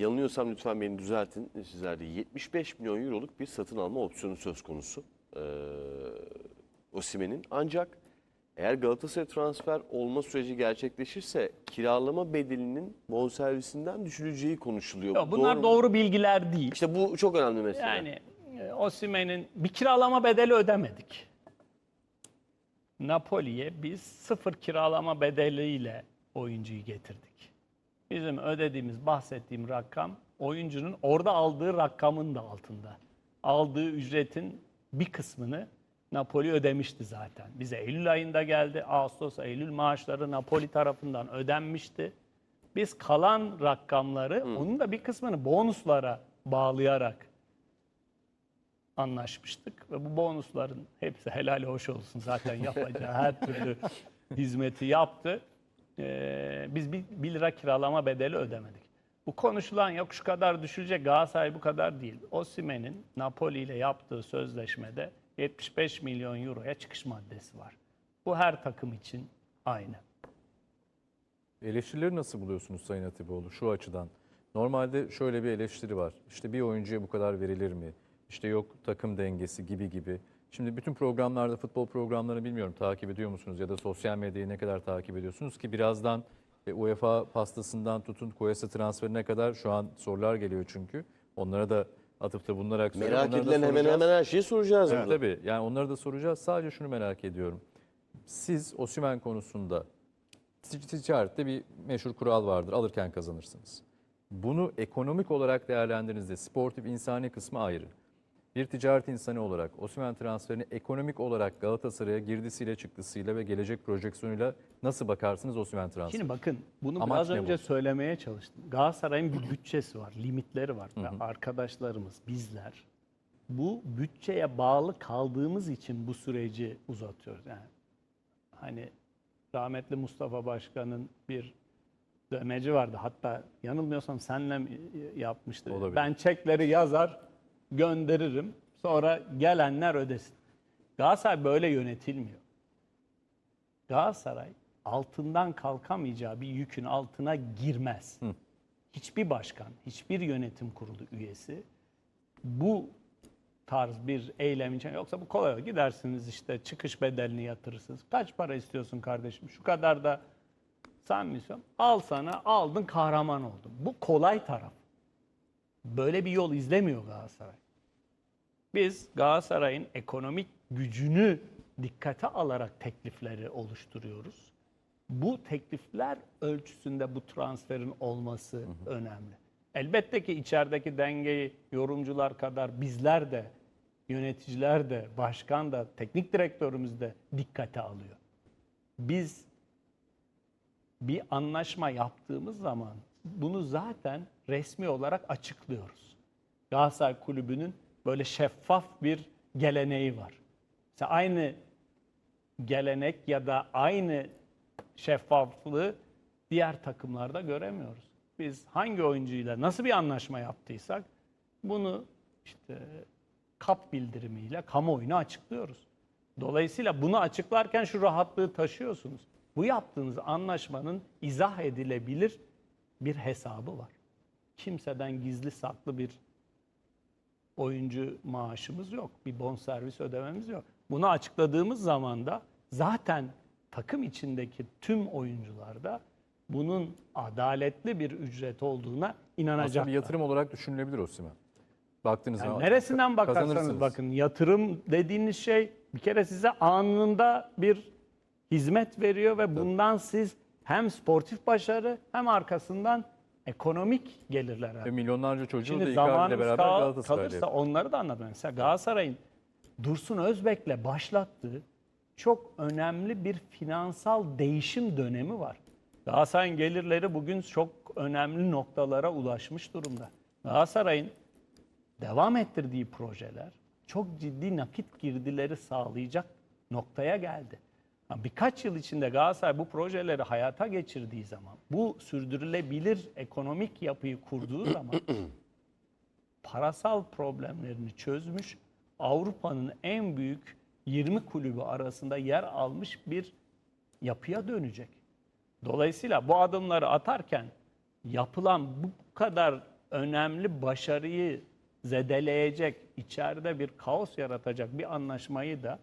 yanılıyorsam lütfen beni düzeltin sizler de. 75 milyon euroluk bir satın alma opsiyonu söz konusu. Ee, Osimhen'in. Ancak eğer Galatasaray transfer olma süreci gerçekleşirse kiralama bedelinin bonservisinden düşüleceği konuşuluyor. Yok, bunlar mu? doğru bilgiler değil. İşte bu çok önemli mesele. Yani e, Osimhen'in bir kiralama bedeli ödemedik. Napoli'ye biz sıfır kiralama bedeliyle oyuncuyu getirdik. Bizim ödediğimiz, bahsettiğim rakam oyuncunun orada aldığı rakamın da altında. Aldığı ücretin bir kısmını Napoli ödemişti zaten. Bize Eylül ayında geldi. Ağustos, Eylül maaşları Napoli tarafından ödenmişti. Biz kalan rakamları, onun da bir kısmını bonuslara bağlayarak anlaşmıştık ve bu bonusların hepsi helal hoş olsun zaten yapacağı her türlü hizmeti yaptı. Ee, biz bir, bir lira kiralama bedeli ödemedik. Bu konuşulan yok şu kadar düşülecek Galatasaray bu kadar değil. Osimhen'in Napoli ile yaptığı sözleşmede 75 milyon euroya çıkış maddesi var. Bu her takım için aynı. Eleştirileri nasıl buluyorsunuz Sayın Atipoğlu şu açıdan? Normalde şöyle bir eleştiri var. İşte bir oyuncuya bu kadar verilir mi? İşte yok takım dengesi gibi gibi. Şimdi bütün programlarda, futbol programlarını bilmiyorum takip ediyor musunuz ya da sosyal medyayı ne kadar takip ediyorsunuz ki birazdan e, UEFA pastasından tutun Koyasa transferine kadar şu an sorular geliyor çünkü. Onlara da atıfta bulunarak. Merak Onlara edilen hemen hemen her şeyi soracağız. Evet, burada. tabii. Yani onları da soracağız. Sadece şunu merak ediyorum. Siz Osimhen konusunda tic- ticarette bir meşhur kural vardır. Alırken kazanırsınız. Bunu ekonomik olarak değerlendirdiğinizde sportif insani kısmı ayrı. Bir ticaret insanı olarak Osimhen transferini ekonomik olarak Galatasaray'a girdisiyle çıktısıyla ve gelecek projeksiyonuyla nasıl bakarsınız Osimhen transferine? Şimdi bakın bunu Amaç biraz önce bu? söylemeye çalıştım. Galatasaray'ın bir bütçesi var, limitleri var. Ve arkadaşlarımız, bizler bu bütçeye bağlı kaldığımız için bu süreci uzatıyoruz. Yani hani rahmetli Mustafa Başkan'ın bir dövmeci vardı. Hatta yanılmıyorsam senle yapmıştı. Olabilir. Ben çekleri yazar, gönderirim. Sonra gelenler ödesin. Galatasaray böyle yönetilmiyor. Galatasaray altından kalkamayacağı bir yükün altına girmez. Hiçbir başkan, hiçbir yönetim kurulu üyesi bu tarz bir eylem için yoksa bu kolay gidersiniz işte çıkış bedelini yatırırsınız. Kaç para istiyorsun kardeşim? Şu kadar da sen misyon. Al sana aldın kahraman oldun. Bu kolay taraf. Böyle bir yol izlemiyor Galatasaray. Biz Galatasaray'ın ekonomik gücünü dikkate alarak teklifleri oluşturuyoruz. Bu teklifler ölçüsünde bu transferin olması önemli. Elbette ki içerideki dengeyi yorumcular kadar bizler de, yöneticiler de, başkan da, teknik direktörümüz de dikkate alıyor. Biz bir anlaşma yaptığımız zaman bunu zaten resmi olarak açıklıyoruz. Galatasaray Kulübü'nün böyle şeffaf bir geleneği var. Mesela aynı gelenek ya da aynı şeffaflığı diğer takımlarda göremiyoruz. Biz hangi oyuncuyla nasıl bir anlaşma yaptıysak bunu işte kap bildirimiyle kamuoyuna açıklıyoruz. Dolayısıyla bunu açıklarken şu rahatlığı taşıyorsunuz. Bu yaptığınız anlaşmanın izah edilebilir bir hesabı var. Kimseden gizli saklı bir oyuncu maaşımız yok. Bir bonservis ödememiz yok. Bunu açıkladığımız zaman da zaten takım içindeki tüm oyuncularda bunun adaletli bir ücret olduğuna Aslında inanacaklar. bir yatırım olarak düşünülebilir Osimhen. Baktığınız Yani zaman neresinden bakarsanız bakın yatırım dediğiniz şey bir kere size anında bir hizmet veriyor ve bundan siz hem sportif başarı hem arkasından ekonomik gelirler Ve milyonlarca çocuğu da Şimdi Icardi ile zamanımız beraber kal- Galatasaray'da. kalırsa onları da anlatmam. Mesela Galatasaray'ın Dursun Özbek'le başlattığı çok önemli bir finansal değişim dönemi var. Galatasaray'ın gelirleri bugün çok önemli noktalara ulaşmış durumda. Galatasaray'ın devam ettirdiği projeler çok ciddi nakit girdileri sağlayacak noktaya geldi. Birkaç yıl içinde Galatasaray bu projeleri hayata geçirdiği zaman, bu sürdürülebilir ekonomik yapıyı kurduğu zaman parasal problemlerini çözmüş, Avrupa'nın en büyük 20 kulübü arasında yer almış bir yapıya dönecek. Dolayısıyla bu adımları atarken yapılan bu kadar önemli başarıyı zedeleyecek, içeride bir kaos yaratacak bir anlaşmayı da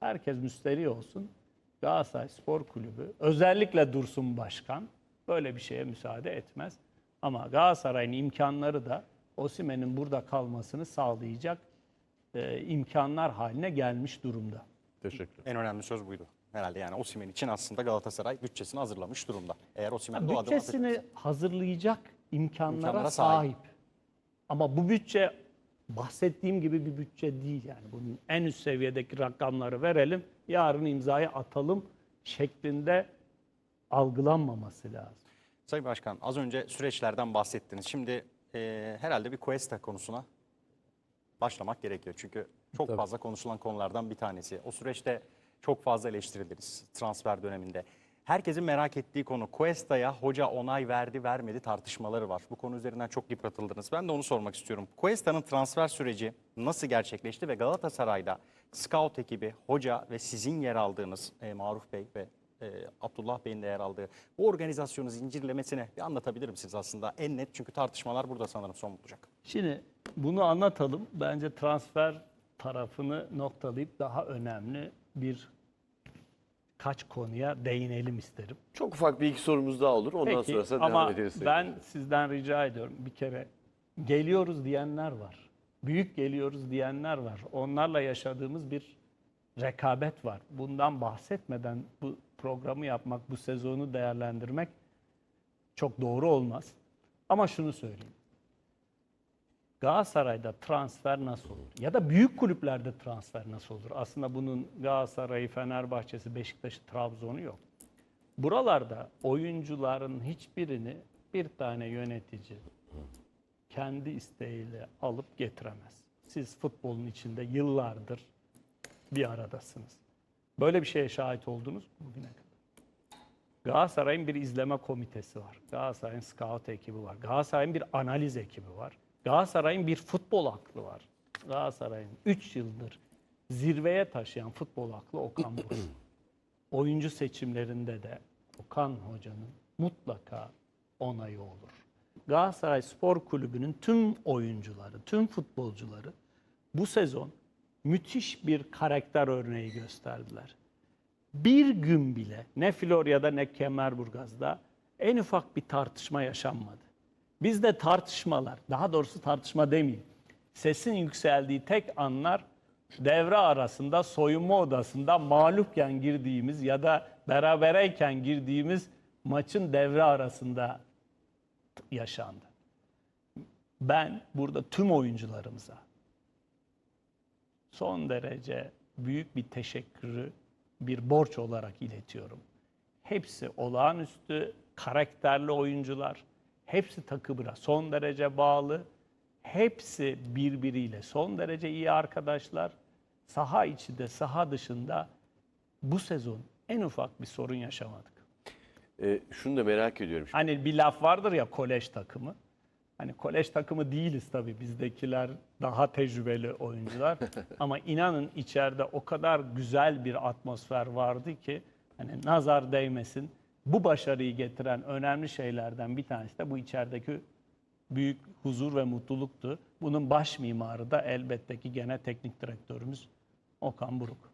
herkes müsteri olsun. Galatasaray Spor Kulübü, özellikle Dursun Başkan böyle bir şeye müsaade etmez. Ama Galatasaray'ın imkanları da Osimhen'in burada kalmasını sağlayacak e, imkanlar haline gelmiş durumda. Teşekkür En önemli söz buydu. Herhalde yani Osimhen için aslında Galatasaray bütçesini hazırlamış durumda. Eğer Osimhen bu adımı Bütçesini hazırlayacak imkanlara, İmkanlara sahip. sahip. Ama bu bütçe bahsettiğim gibi bir bütçe değil yani. Bunun en üst seviyedeki rakamları verelim, yarın imzayı atalım şeklinde algılanmaması lazım. Sayın Başkan az önce süreçlerden bahsettiniz. Şimdi e, herhalde bir Cuesta konusuna başlamak gerekiyor. Çünkü çok Tabii. fazla konuşulan konulardan bir tanesi. O süreçte çok fazla eleştiriliriz transfer döneminde. Herkesin merak ettiği konu Cuesta'ya hoca onay verdi vermedi tartışmaları var. Bu konu üzerinden çok yıpratıldınız. Ben de onu sormak istiyorum. Cuesta'nın transfer süreci nasıl gerçekleşti ve Galatasaray'da scout ekibi, hoca ve sizin yer aldığınız e, Maruf Bey ve e, Abdullah Bey'in de yer aldığı bu organizasyonu zincirlemesini bir anlatabilir misiniz aslında? En net çünkü tartışmalar burada sanırım son bulacak. Şimdi bunu anlatalım. Bence transfer tarafını noktalayıp daha önemli bir kaç konuya değinelim isterim. Çok ufak bir iki sorumuz daha olur. Ondan Peki sonrasında ama devam ederiz. ben sizden rica ediyorum bir kere geliyoruz diyenler var. Büyük geliyoruz diyenler var. Onlarla yaşadığımız bir rekabet var. Bundan bahsetmeden bu programı yapmak, bu sezonu değerlendirmek çok doğru olmaz. Ama şunu söyleyeyim. Galatasaray'da transfer nasıl olur? Ya da büyük kulüplerde transfer nasıl olur? Aslında bunun Galatasaray'ı, Fenerbahçe'si, Beşiktaş'ı, Trabzon'u yok. Buralarda oyuncuların hiçbirini bir tane yönetici kendi isteğiyle alıp getiremez. Siz futbolun içinde yıllardır bir aradasınız. Böyle bir şeye şahit oldunuz mu bugüne kadar? Galatasaray'ın bir izleme komitesi var. Galatasaray'ın scout ekibi var. Galatasaray'ın bir analiz ekibi var. Galatasaray'ın bir futbol aklı var. Galatasaray'ın 3 yıldır zirveye taşıyan futbol aklı Okan Buruk. Oyuncu seçimlerinde de Okan Hoca'nın mutlaka onayı olur. Galatasaray Spor Kulübü'nün tüm oyuncuları, tüm futbolcuları bu sezon müthiş bir karakter örneği gösterdiler bir gün bile ne Florya'da ne Kemerburgaz'da en ufak bir tartışma yaşanmadı. Bizde tartışmalar, daha doğrusu tartışma demeyeyim. Sesin yükseldiği tek anlar devre arasında soyunma odasında mağlupken girdiğimiz ya da berabereyken girdiğimiz maçın devre arasında yaşandı. Ben burada tüm oyuncularımıza son derece büyük bir teşekkürü bir borç olarak iletiyorum. Hepsi olağanüstü karakterli oyuncular. Hepsi takımına son derece bağlı. Hepsi birbiriyle son derece iyi arkadaşlar. Saha içinde, saha dışında bu sezon en ufak bir sorun yaşamadık. Ee, şunu da merak ediyorum. Şimdi. Hani bir laf vardır ya kolej takımı. Hani kolej takımı değiliz tabii bizdekiler daha tecrübeli oyuncular. Ama inanın içeride o kadar güzel bir atmosfer vardı ki hani nazar değmesin. Bu başarıyı getiren önemli şeylerden bir tanesi de bu içerideki büyük huzur ve mutluluktu. Bunun baş mimarı da elbette ki gene teknik direktörümüz Okan Buruk.